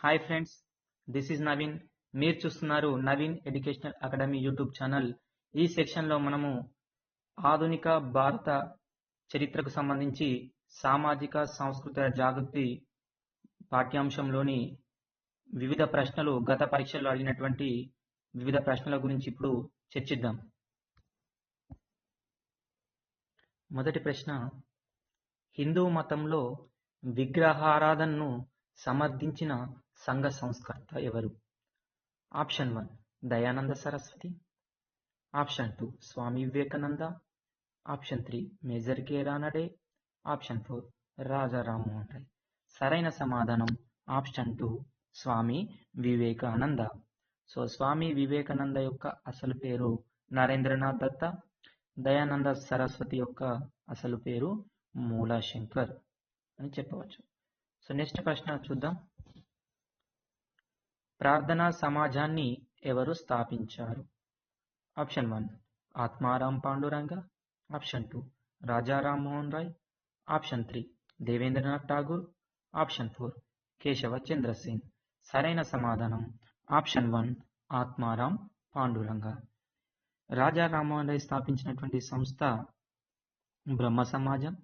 Hi friends this is Naveen మీరు చూస్తున్నారు Naveen educational academy YouTube channel ఈ సెక్షన్లో మనము ఆధునిక భారత చరిత్రకు సంబంధించి సామాజిక సాంస్కృతిక జాగృతి పాఠ్యాంశంలోని వివిధ ప్రశ్నలు గత పరీక్షల్లో అడిగినటువంటి వివిధ ప్రశ్నల గురించి ఇప్పుడు చర్చిద్దాం. మొదటి ప్రశ్న హిందూ మతంలో విగ్రహారాధనను సమర్థించిన సంఘ సంస్కర్త ఎవరు? Option one Dayananda Saraswati. Option two Swami Vivekananda. Option three major K Ranade. Option four Raja Rammohan Roy సరైన సమాధానం option two Swami Vivekananda. So Swami Vivekananda యొక్క అసలు పేరు నరేంద్రనాథ్ దత్త. దయానంద సరస్వతి యొక్క అసలు పేరు మూలాశంకర్ అని చెప్పవచ్చు. సో నెక్స్ట్ ప్రశ్న చూద్దాం. ప్రార్థనా సమాజాన్ని ఎవరు స్థాపించారు? Option one Atmaram Pandurang. Option two Raja Rammohan Roy. Option three Debendranath Tagore. Option four Keshava Chandrasingh సరైన సమాధానం. Option one Atmaram Pandurang. రాజా రామ్మోహన్ రాయ్ స్థాపించినటువంటి సంస్థ బ్రహ్మ సమాజం.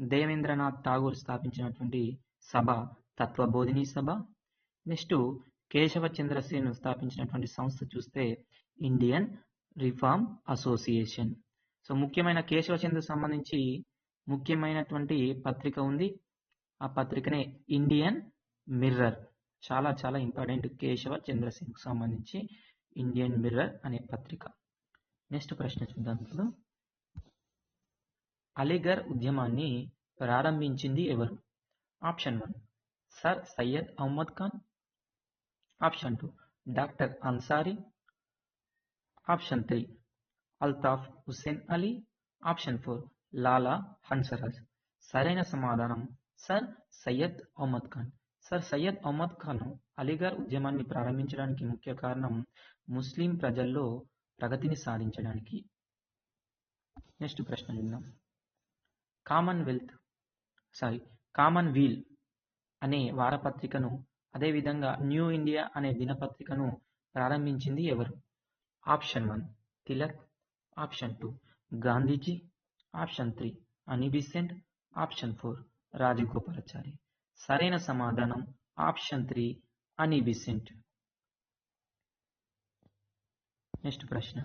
దేవేంద్రనాథ్ ఠాగూర్ స్థాపించినటువంటి సభ తత్వబోధిని సభ. నెక్స్ట్ కేశవచంద్రసేన్ స్థాపించినటువంటి సంస్థ చూస్తే ఇండియన్ రిఫార్మ్ అసోసియేషన్. సో ముఖ్యమైన కేశవచంద్ర సంబంధించి ముఖ్యమైనటువంటి పత్రిక ఉంది. ఆ పత్రికనే ఇండియన్ మిర్రర్. చాలా చాలా ఇంపార్టెంట్ కేశవ చంద్రసేన్కు సంబంధించి ఇండియన్ మిర్రర్ అనే పత్రిక. నెక్స్ట్ ప్రశ్న చూద్దాం ఇప్పుడు. అలీగర్ ఉద్యమాన్ని ప్రారంభించింది ఎవరు? Option one sir Syed Ahmad Khan. Option two doctor Ansari. Option three Altaf Hussain Ali. Option four Lala Hansraj. సరైన సమాధానం సర్ సయ్యద్ అహ్మద్ ఖాన్. సర్ సయ్యద్ అహ్మద్ ఖాన్ అలీగర్ ఉద్యమాన్ని ప్రారంభించడానికి ముఖ్య కారణం ముస్లిం ప్రజల్లో ప్రగతిని సాధించడానికి. నెక్స్ట్ ప్రశ్న విందాం. కామన్వెల్త్ సారీ కామన్ వీల్ అనే వారపత్రికను అదేవిధంగా న్యూ ఇండియా అనే దినపత్రికను ప్రారంభించింది ఎవరు? Option one Tilak option two Gandhiji option three Annie Besant option four Rajagopalachari సరైన సమాధానం option three Annie Besant next ప్రశ్న.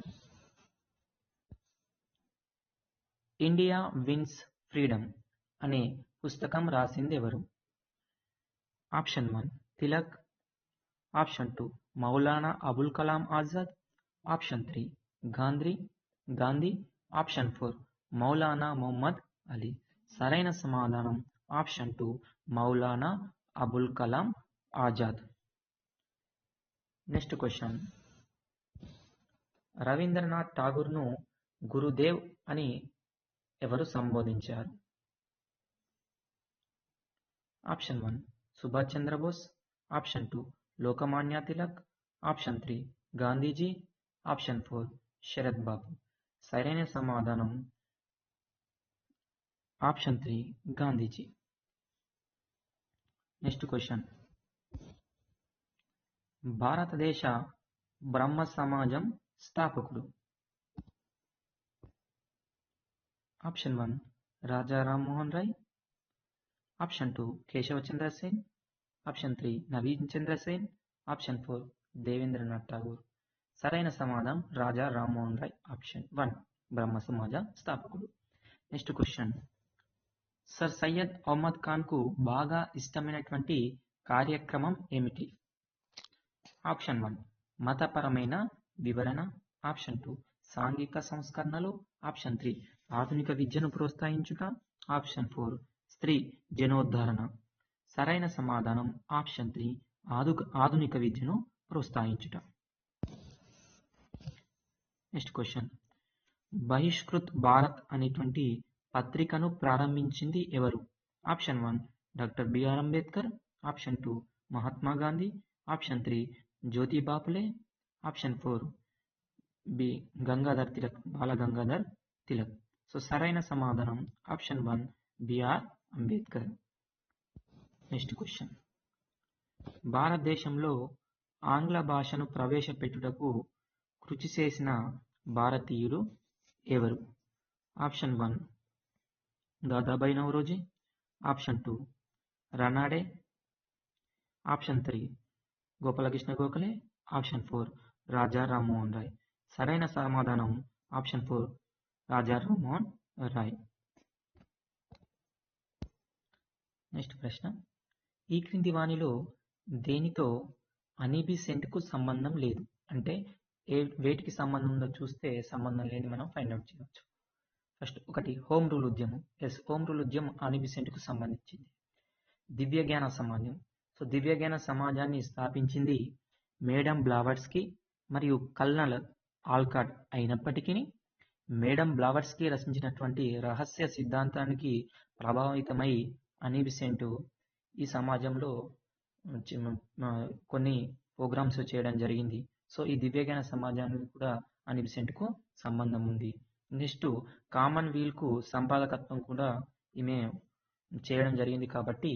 ఇండియా విన్స్ ఫ్రీడమ్ అనే పుస్తకం రాసింది ఎవరు? Option one Tilak option two Maulana Abul Kalam Azad option three Gandhi Gandhi option four Maulana Mohammad Ali సరైన సమాధానం option two Maulana Abul Kalam Azad next question Rabindranath ఠాగూర్ను Gurudev అని ఎవరు సంబోధించారు? Option one Subhash Chandrabose option two Lokmanya Tilak. Option three Gandhiji. Option four Sarat Babu. సరైన సమాధానం. Option three Gandhiji. Next question. భారతదేశ బ్రహ్మ సమాజం స్థాపకుడు. Option one Raja Rammohan Roy. Option two Keshava Singh option three Naveen Chandrasen option four Debendranath Tagore. సరైన సమాధానం Raja Rammohan Roy. Option one Brahmo Samaj స్థాపకుడు. Next question. Sir Syed Ahmad ఖాన్కు బాగా ఇష్టమైనటువంటి కార్యక్రమం ఏమిటి? ఆప్షన్ వన్ మతపరమైన వివరణ. ఆప్షన్ టూ సాంఘిక సంస్కరణలు. ఆప్షన్ త్రీ ఆధునిక విద్యను ప్రోత్సహించుట. ఆప్షన్ ఫోర్ స్త్రీ జనోద్ధరణ. సరైన సమాధానం ఆప్షన్ త్రీ ఆధు ఆధునిక విద్యను ప్రోత్సహించుట. Next question. బహిష్కృత్ భారత్ అనేటువంటి పత్రికను ప్రారంభించింది ఎవరు? Option one doctor BR Ambedkar. Option two Mahatma Gandhi. Option three Jyoti Bapule. Option four B Gangadhar Tilak Bal Gangadhar Tilak. So సరైన సమాధానం option one BR Ambedkar. Next question భారతదేశంలో ఆంగ్ల భాషను ప్రవేశపెట్టుటకు కృషి చేసిన భారతీయుడు ఎవరు? Option one Dadabhai Naoroji. Option two Ranade. Option three Gopalakrishna Gokhale. Option four Raja Rammohan Roy. సరైన సమాధానం option four Raja Rammohan Roy. Next ప్రశ్న. ఈ క్రింది వానిలో దేనితో అనిబిసెంట్కు సంబంధం లేదు. అంటే ఏ వేటికి సంబంధం ఉందో చూస్తే సంబంధం లేని మనం ఫైండ్ అవుట్ చేయవచ్చు. ఫస్ట్ ఒకటి హోమ్ రూల్ ఉద్యమం. ఎస్ హోమ్ రూల్ ఉద్యమం అనిబిసెంట్కు సంబంధించింది. దివ్య జ్ఞాన సమాజం. సో దివ్య జ్ఞాన సమాజాన్ని స్థాపించింది మేడం బ్లావర్స్కి మరియు కల్నల్ ఆల్కాట్ అయినప్పటికీ మేడం బ్లావర్స్కి రచించినటువంటి రహస్య సిద్ధాంతానికి ప్రభావితమై అనిబిసెంట్ ఈ సమాజంలో కొన్ని ప్రోగ్రామ్స్ చేయడం జరిగింది. సో ఈ దివ్యజ్ఞాన సమాజానికి కూడా అనిబిసెంట్కు సంబంధం ఉంది. నెక్స్ట్ కామన్ వీల్కు సంపాదకత్వం కూడా ఈమె చేయడం జరిగింది కాబట్టి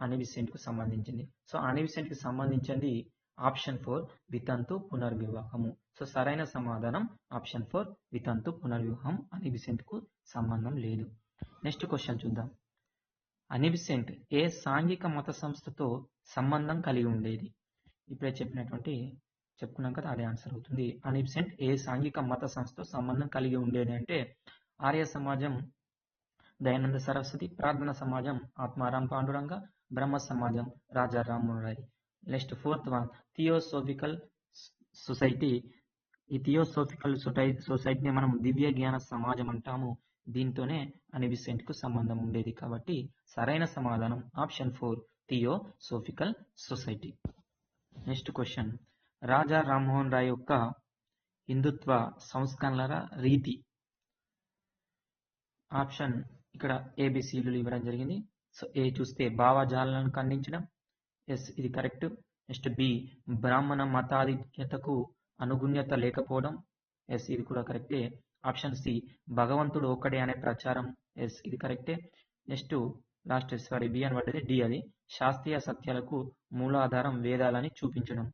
అనిబిసెంట్కు సంబంధించింది. సో అనిబిసెంట్కి సంబంధించింది ఆప్షన్ ఫోర్ వితంతు పునర్వివాహము. సో సరైన సమాధానం ఆప్షన్ ఫోర్ వితంతు పునర్వివాహం అనిబిసెంట్కు సంబంధం లేదు. నెక్స్ట్ క్వశ్చన్ చూద్దాం. అనిబిసెంట్ ఏ సాంఘిక మత సంస్థతో సంబంధం కలిగి ఉండేది? ఇప్పుడే చెప్పినటువంటి చెప్పుకున్నాం కదా అదే ఆన్సర్ అవుతుంది. అనిబిసెంట్ ఏ సాంఘిక మత సంస్థతో సంబంధం కలిగి ఉండేది అంటే ఆర్య సమాజం దయానంద సరస్వతి ప్రార్థన సమాజం ఆత్మారాం పాండురంగ బ్రహ్మ సమాజం Raja Rammohan Roy. Next fourth one theosophical society ఈ థియోసోఫికల్ సొసైటీని మనం దివ్య జ్ఞాన సమాజం అంటాము. దీంతోనే అనిబిసెంట్కు సంబంధం ఉండేది కాబట్టి సరైన సమాధానం option four theosophical society. Next question. Raja Rammohan Roy యొక్క హిందుత్వ సంస్కరణల రీతి. ఆప్షన్ ఇక్కడ ఏబిసిలు ఇవ్వడం జరిగింది. సో ఏ చూస్తే భావజాలను ఖండించడం. ఎస్ ఇది కరెక్ట్. నెక్స్ట్ బి బ్రాహ్మణ మతాధిక్యతకు అనుగుణ్యత లేకపోవడం ఎస్ ఇది కూడా కరెక్టే. ఆప్షన్ సి భగవంతుడు ఒక్కడే అనే ప్రచారం ఎస్ ఇది కరెక్టే. నెక్స్ట్ లాస్ట్ సారీ బి అని పడ్డది డి అది. శాస్త్రీయ సత్యాలకు మూలాధారం వేదాలని చూపించడం.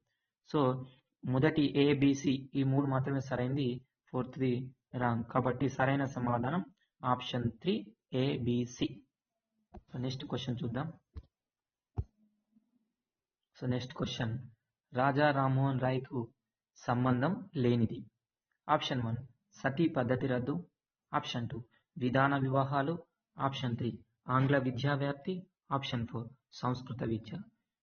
సో మొదటి ఏబిసి ఈ మూడు మాత్రమే సరైంది. ఫోర్త్ది రాంగ్. కాబట్టి సరైన సమాధానం option three ABC so next question చూద్దాం. So next question. Raja Rammohan రాయ్కు సంబంధం లేనిది. ఆప్షన్ వన్ సతీ పద్ధతి రద్దు. ఆప్షన్ టూ విధాన వివాహాలు. ఆప్షన్ త్రీ ఆంగ్ల విద్యా వ్యాప్తి. ఆప్షన్ ఫోర్ సంస్కృత విద్య.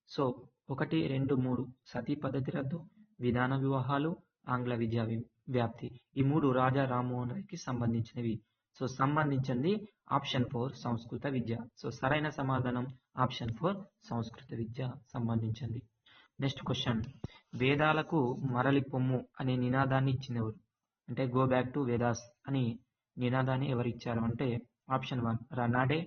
సో ఒకటి రెండు మూడు సతీ పద్ధతి రద్దు విధాన వివాహాలు ఆంగ్ల విద్యా వ్యాప్తి. ఈ మూడు రాజా రామ్మోహన్ రాయ్కి సంబంధించినవి. సో సంబంధించింది ఆప్షన్ ఫోర్ సంస్కృత విద్య. సో సరైన సమాధానం ఆప్షన్ ఫోర్ సంస్కృత విద్య సంబంధించింది. నెక్స్ట్ క్వశ్చన్ వేదాలకు మరలి పొమ్ము అనే నినాదాన్ని ఇచ్చినవారు అంటే గో బ్యాక్ టు వేదాస్ అని నినాదాన్ని ఎవరు ఇచ్చారు అంటే option one Ranade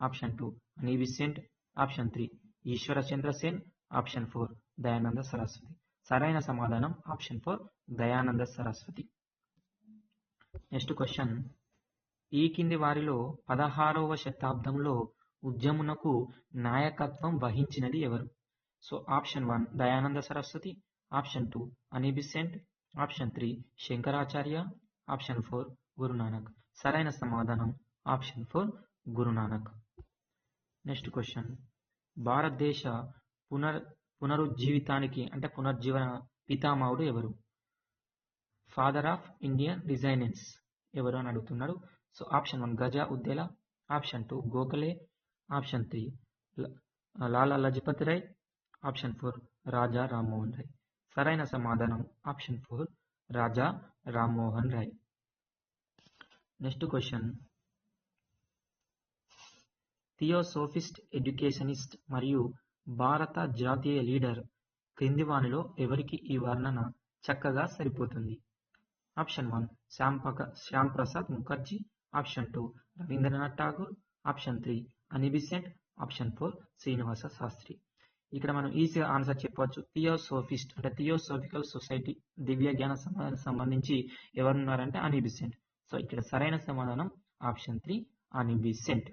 option two Annie Besant option three Ishwara Chandrasen option four Dayananda Saraswati సరైన సమాధానం option four Dayananda Saraswati next question ఈ కింది వారిలో పదహారవ శతాబ్దంలో ఉద్యమునకు నాయకత్వం వహించినది ఎవరు? So option one Dayananda Saraswati option two Annie Besant option three Shankaracharya option four Gurunanak సరైన సమాధానం option four Gurunanak next question భారతదేశ పునర్ పునరుజ్జీవితానికి అంటే పునర్జీవన పితామహుడు ఎవరు ఫాదర్ ఆఫ్ ఇండియన్ రిజైనెన్స్ ఎవరు అని అడుగుతున్నాడు సో ఆప్షన్ వన్ గజా ఉద్దెల option two Gokhale option three Lala Lajpati Roy option four Raja Rammohan Roy. సరైన సమాధానం option four Raja Rammohan Roy. Next question. Theosophist educationist మరియు భారత జాతీయ లీడర్ క్రింది వానిలో ఎవరికి ఈ వర్ణన చక్కగా సరిపోతుంది? Option one Shyam Shyam Prasad Mukherjee. Option two Rabindranath Tagore. Option three Annie Besant. Option four Srinivasa Sastri. ఇక్కడ మనం ఈజీగా ఆన్సర్ చెప్పవచ్చు. థియోసోఫిస్ట్ అంటే థియోసోఫికల్ సొసైటీ దివ్య జ్ఞాన సమాధానం సంబంధించి ఎవరున్నారంటే అనిబిసెంట్ సో ఇక్కడ సరైన సమాధానం option three Annie Besant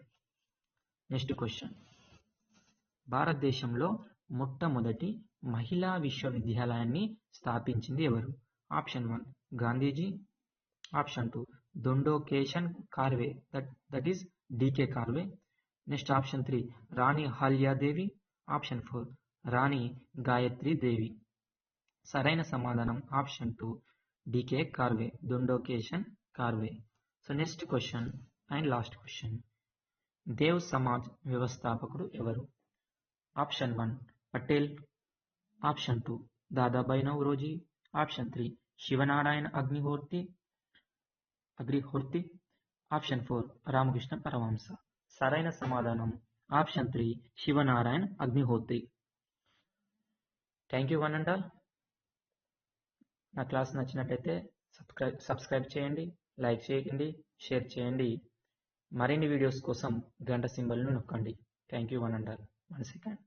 next question భారతదేశంలో మొట్టమొదటి మహిళా విశ్వవిద్యాలయాన్ని స్థాపించింది ఎవరు? Option one Gandhiji option two Dhondo Keshav Karve that that is D K Karve next option three Rani Ahilyadevi option four Rani Gayatri Devi. సరైన సమాధానం option two D K Karvy దొండోకేషన్ Karvy. So next question and last question. Dev Samaj వ్యవస్థాపకుడు ఎవరు? Option one Patel. Option two Dadabhai Naoroji option three Shivanarayan Agnihotri. Agnihotri. Option four Ramakrishna Paramahamsa. సరైన సమాధానం option three Shivanarayan Agnihotri. Thank you one and all నా class నచ్చినట్టయితే subscribe subscribe చేయండి like చేయండి షేర్ చేయండి. మరిన్ని వీడియోస్ కోసం గంట సింబల్ని నొక్కండి. Thank you one and all one second